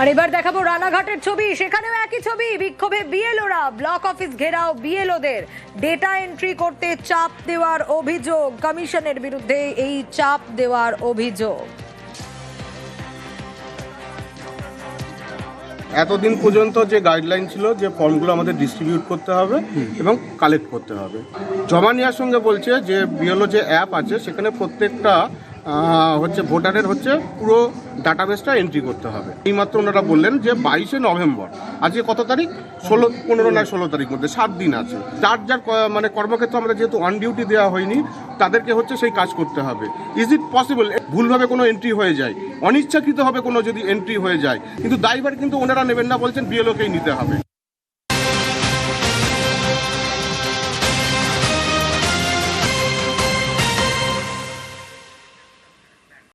আর এবার দেখাবো রানাঘাটের ছবি। সেখানেও একই ছবি। বিক্ষোভে বিএলওরা ব্লক অফিস ঘেরাও বিএলওদের। ডেটা এন্ট্রি করতে চাপ দেওয়ার অভিযোগ। কমিশনের বিরুদ্ধে এই চাপ দেওয়ার অভিযোগ। এতদিন পর্যন্ত যে গাইডলাইন ছিল যে ফর্মগুলো আমাদের ডিস্ট্রিবিউট করতে হবে এবং কালেক্ট করতে হবে। জমা নেওয়ার সঙ্গে বলছে যে বিএলও যে অ্যাপ আছে, সেখানে প্রত্যেকটা হচ্ছে ভোটারের হচ্ছে পুরো ডাটাবেসটা এন্ট্রি করতে হবে। এইমাত্র ওনারা বললেন যে বাইশে নভেম্বর। আজকে কত তারিখ? ষোলো, পনেরো নয়, ষোলো তারিখ মধ্যে, সাত দিন আছে। যার যার মানে কর্মক্ষেত্র আমরা যেহেতু অন ডিউটি দেওয়া হয়নি, তাদেরকে হচ্ছে সেই কাজ করতে হবে। ইজ ইট পসিবল ভুলভাবে কোনো এন্ট্রি হয়ে যায়। অনিচ্ছাকৃতভাবে কোনো যদি এন্ট্রি হয়ে যায়। কিন্তু দায়ভার কিন্তু ওনারা নেবেন না, বলছেন বিএলওকেই নিতে হবে।